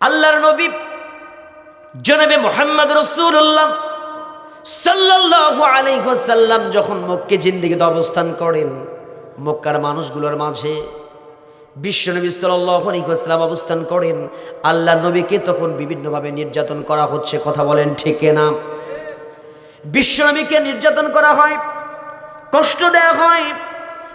আল্লাহর নবী জনাবে মোহাম্মদ রসুল্লাহ সাল্লাল্লাহু আলাইহি ওয়াসাল্লাম যখন মক্কে জিন্দিগিতে অবস্থান করেন, মক্কার মানুষগুলোর মাঝে বিশ্বনবী আলাইহি অবস্থান করেন আল্লাহ নবীকে তখন বিভিন্নভাবে নির্যাতন করা হচ্ছে, কথা বলেন ঠিক না বিশ্বনবীকে নির্যাতন করা হয়, কষ্ট দেওয়া হয়,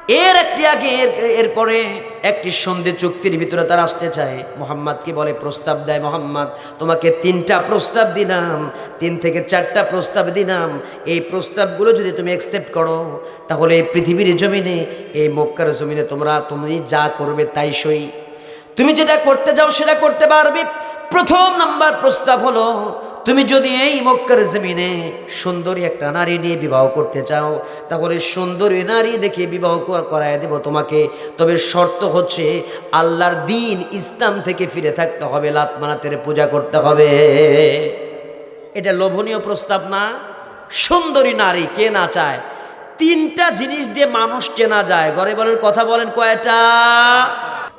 এর একটি আগে এর- এরপরে একটি সন্ধে চুক্তির ভিতরে তারা আসতে চায়। মোহাম্মদকে বলে, প্রস্তাব দেয় মোহাম্মদ, তোমাকে তিনটা প্রস্তাব দিলাম, তিন থেকে চারটা প্রস্তাব দিলাম। এই প্রস্তাবগুলো যদি তুমি অ্যাকসেপ্ট করো, তাহলে এই পৃথিবীর জমিনে, এই মক্কার জমিনে তোমরা, তুমি যা করবে তাই সই। তুমি যেটা করতে যাও সেটা করতে পারবে। প্রথম নাম্বার প্রস্তাব হলো তুমি যদি এই মক্কার জমিনে সুন্দরী একটা নারী নিয়ে বিবাহ করতে চাও, তাহলে সুন্দরী নারী দেখে বিবাহ কর- করায় দেব তোমাকে। তবে শর্ত হচ্ছে আল্লাহর দিন ইসলাম থেকে ফিরে থাকতে হবে, লাত মানাতের পূজা করতে হবে। এটা লোভনীয় প্রস্তাব না? সুন্দরী নারী কে না চায়? তিনটা জিনিস দিয়ে মানুষ কেনা যায়। ঘরে বলেন, কথা বলেন কয়টা?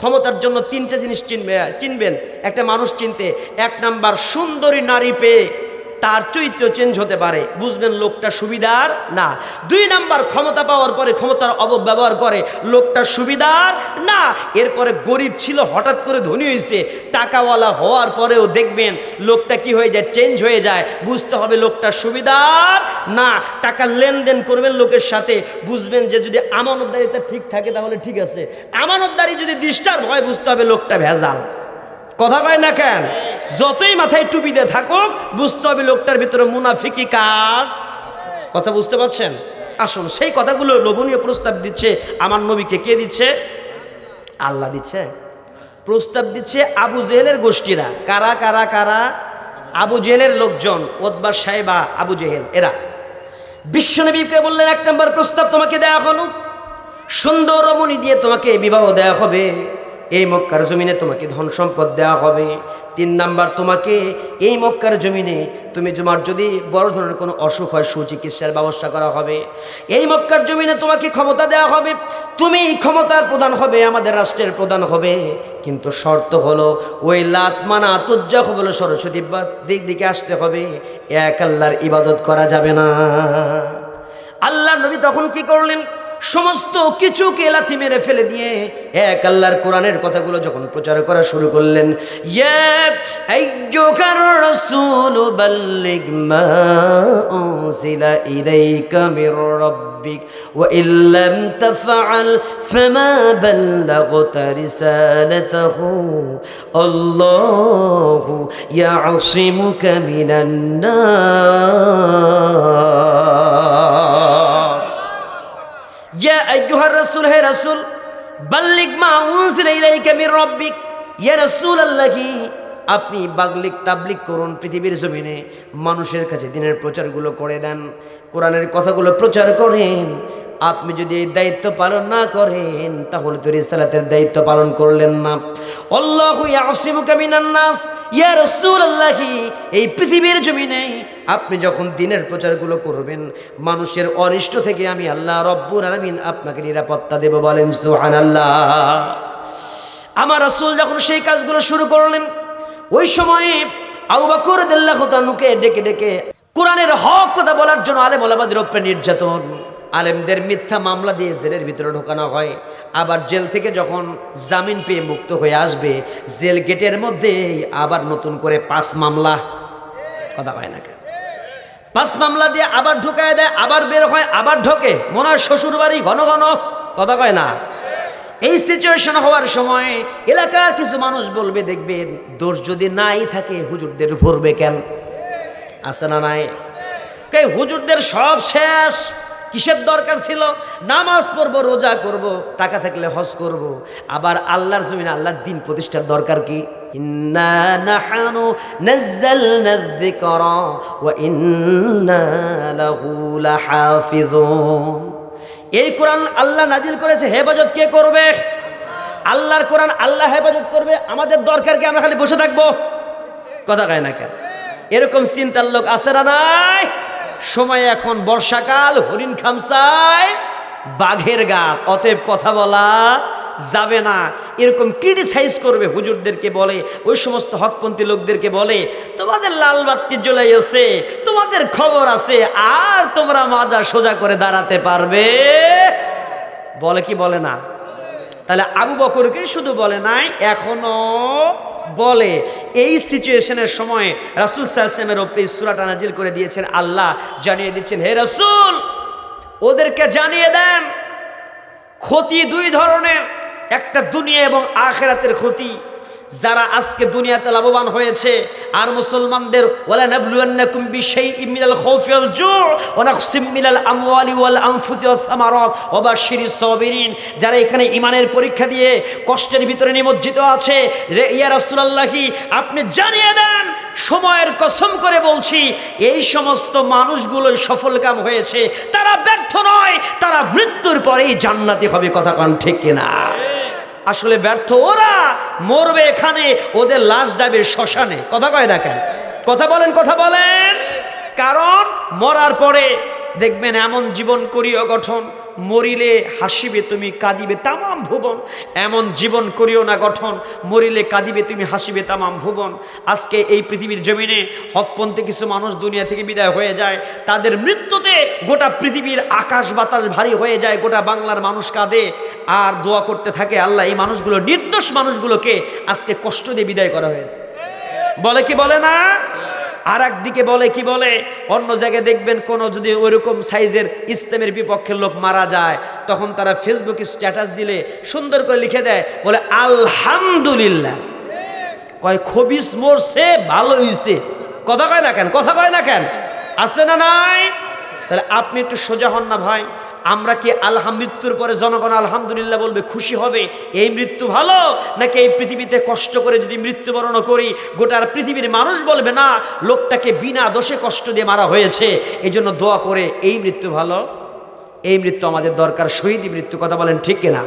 ক্ষমতার জন্য তিনটা জিনিস চিনবে চিনবেন। একটা মানুষ চিনতে এক নাম্বার সুন্দরী নারী পেয়ে তার চরিত্র চেঞ্জ হতে পারে। বুঝবেন, লোকটা সুবিধার না। দুই নাম্বার, ক্ষমতা পাওয়ার পরে ক্ষমতার অপব্যবহার করে। লোকটা সুবিধার না। এরপরে গরিব ছিল, হঠাৎ করে ধনী হয়েছে টাকাওয়ালা হওয়ার পরেও দেখবেন, লোকটা কি হয়ে যায় চেঞ্জ হয়ে যায়। বুঝতে হবে, লোকটা সুবিধার না। টাকা লেনদেন করবেন লোকের সাথে। বুঝবেন যে যদি আমানতদারিতা ঠিক থাকে, তাহলে ঠিক আছে। আমানতদারি যদি ডিস্টার্ব হয়, বুঝতে হবে লোকটা ভেজাল। কথা কয় না কেন? যতই মাথায় টুপি দিয়ে থাকুক, বুঝতে হবে লোকটার ভিতরে মুনাফিকি কাজ। কথা বুঝতে পারছেন? আসুন, সেই কথাগুলো লোভনীয় প্রস্তাব দিচ্ছে আমার নবীকে কে দিচ্ছে? আল্লাহ দিচ্ছে। প্রস্তাব দিচ্ছে আবু জেহেলের গোষ্ঠীরা। কারা কারা কারা? আবু জেহেলের লোকজন ওদবা সাহেবা আবু জেহেল, এরা। বিশ্বনবীকে বললেন, এক নম্বর প্রস্তাব তোমাকে দেয়া হলো। সুন্দর রমণী দিয়ে তোমাকে বিবাহ দেওয়া হবে। এই মক্কার জমিনে তোমাকে ধন সম্পদ দেওয়া হবে। তিন নাম্বার, তোমাকে এই মক্কার জমিনে তুমি তোমার যদি বড় ধরনের কোনো অসুখ হয়, সুচিকিৎসার ব্যবস্থা করা হবে। এই মক্কার জমিনে তোমাকে ক্ষমতা দেওয়া হবে। তুমি এই ক্ষমতার প্রধান হবে, আমাদের রাষ্ট্রের প্রধান হবে। কিন্তু শর্ত হলো, ওই লাতমানা আতুজ্জা হবলো সরস্বতী বা- দিক দিকে আসতে হবে। এক আল্লাহর ইবাদত করা যাবে না। আল্লাহ নবী তখন কি করলেন? সমস্ত কিছুকে লাথি মেরে ফেলে দিয়ে এক আল্লাহর কোরআনের কথাগুলো যখন প্রচার করা শুরু করলেন ইয়া আইয়ুহার ইয়া আইয়ুহার রাসূল হে রাসূল বাল্লিগ মা উনজিলা ইলাইকা মির রাব্বিক ইয়া রাসূলুল্লাহি আপনি বাগলিক তাবলিক করুন পৃথিবীর জমিনে, মানুষের কাছে দিনের প্রচারগুলো করে দেন, কোরআনের কথাগুলো প্রচার করেন। আপনি যদি এই দায়িত্ব পালন না করেন, তাহলে তো রিসালাতের দায়িত্ব পালন করলেন না। আল্লাহু ইয়াসিমুকা মিনান নাস, ইয়া রাসূলুল্লাহি, এই পৃথিবীর জমিনে আপনি যখন দিনের প্রচারগুলো করবেন, মানুষের অনিষ্ট থেকে আমি আল্লাহ রব্বুর আলামিন আপনাকে নিরাপত্তা দেব বলেন সুবহানাল্লাহ। আমার রাসূল যখন সেই কাজগুলো শুরু করলেন ওই সময়ে আবু বকর ডেকে ডেকে কোরআনের হক কথা বলার জন্য আলেম ওলামাদের উপরে নির্যাতন। আলেমদের মিথ্যা মামলা দিয়ে জেলের ভিতরে ঢোকানো হয়। আবার জেল থেকে যখন জামিন পেয়ে মুক্ত হয়ে আসবে, জেল গেটের মধ্যে আবার নতুন করে পাঁচ মামলা। কথা হয় না কেন? পাঁচ মামলা দিয়ে আবার ঢুকায় দেয়, আবার বের হয়, আবার ঢোকে। মনে হয় শ্বশুর বাড়ি ঘন ঘন। কথা কয় না? এই সিচুয়েশন হওয়ার সময় এলাকার কিছু মানুষ বলবে, দেখবেন দোষ যদি নাই থাকে, হুজুরদের ভরবে কেন? আছে না নাই? কে হুজুরদের সব শেষ। কিসের দরকার ছিল? নামাজ পড়ব, রোজা করব, টাকা থাকলে হজ করব। আবার আল্লাহর জমিনে আল্লাহর দিন প্রতিষ্ঠার দরকার কি? ইন্না এই কোরআন আল্লাহ নাজিল করেছে, হেফাজত কে করবে? আল্লাহর কোরআন আল্লাহ হেফাজত করবে, আমাদের দরকার কি আমরা খালি বসে থাকব? কথা কায় না কেন? এরকম চিন্তার লোক আছে না নাই? সময় এখন বর্ষাকাল, হরিণ খামসায় বাঘের গাল, অতএব কথা বলা যাবে না। এরকম ক্রিটিসাইজ করবে, হুজুরদেরকে বলে, ওই সমস্ত হকপন্থী লোকদেরকে বলে, তোমাদের লাল বাত্তি জ্বলে আছে তোমাদের খবর আছে, আর তোমরা মাজা সোজা করে দাঁড়াতে পারবে? বলে কি বলে না? তাহলে আবু বকরকে শুধু বলে নাই, এখনও বলে। এই সিচুয়েশনের সময় রাসুল সাহসেমের ওপরে সুরাটা নাজিল করে দিয়েছেন আল্লাহ, জানিয়ে দিচ্ছেন, হে রাসুল, ওদেরকে জানিয়ে দেন, ক্ষতি দুই ধরনের। একটা দুনিয়া এবং আখেরাতের ক্ষতি। যারা আজকে দুনিয়াতে লাভবান হয়েছে, আর মুসলমানদের ওয়ালা যারা এখানে ঈমানের পরীক্ষা দিয়ে কষ্টের ভিতরে নিমজ্জিত আছে ইয়া রাসূলুল্লাহি, আপনি জানিয়ে দেন, সময়ের কসম করে বলছি, এই সমস্ত মানুষগুলোই সফলকাম হয়েছে। তারা ব্যর্থ নয়, তারা মৃত্যুর পরেই জান্নাতি হবে, কথা কন ঠিক কিনা? আসলে ব্যর্থ, ওরা মরবে এখানে, ওদের লাশ যাবে শ্মশানে। কথা কয় না কেন? কথা বলেন কথা বলেন। কারণ মরার পরে দেখবেন এমন জীবন করিও গঠন, মরিলে হাসিবে তুমি, কাঁদিবে তামাম ভুবন। এমন জীবন করিও না গঠন, মরিলে কাঁদিবে তুমি, হাসিবে তামাম ভুবন। আজকে এই পৃথিবীর জমিনে হকপন্থী কিছু মানুষ দুনিয়া থেকে বিদায় হয়ে যায়, তাদের মৃত্যুতে গোটা পৃথিবীর আকাশ বাতাস ভারী হয়ে যায়, গোটা বাংলার মানুষ কাঁদে, আর দোয়া করতে থাকে আল্লাহ, এই মানুষগুলো, নির্দোষ মানুষগুলোকে আজকে কষ্ট দিয়ে বিদায় করা হয়েছে। বলে কি বলে না? আর একদিকে বলে, কি বলে? অন্য জায়গায় দেখবেন কোনো যদি ওইরকম সাইজের ইস্তেমের বিপক্ষের লোক মারা যায়, তখন তারা ফেসবুকে স্ট্যাটাস দিলে সুন্দর করে লিখে দেয়, বলে, আলহামদুলিল্লাহ। কয়, খবিস মরছে ভালো হইছে। কথা কয় না কেন? কথা কয় না কেন? আছে না নাই? তাহলে আপনি একটু সোজা হন না ভাই? আমরা কি আলহাম মৃত্যুর পরে জনগণ আলহামদুলিল্লাহ বলবে খুশি হবে? এই মৃত্যু ভালো? নাকি এই পৃথিবীতে কষ্ট করে যদি মৃত্যুবরণ করি, গোটার পৃথিবীর মানুষ বলবে, না, লোকটাকে বিনা দোষে কষ্ট দিয়ে মারা হয়েছে এই জন্য দোয়া করে এই মৃত্যু ভালো? এই মৃত্যু আমাদের দরকার। শহীদ মৃত্যু কথা বলেন ঠিক কিনা?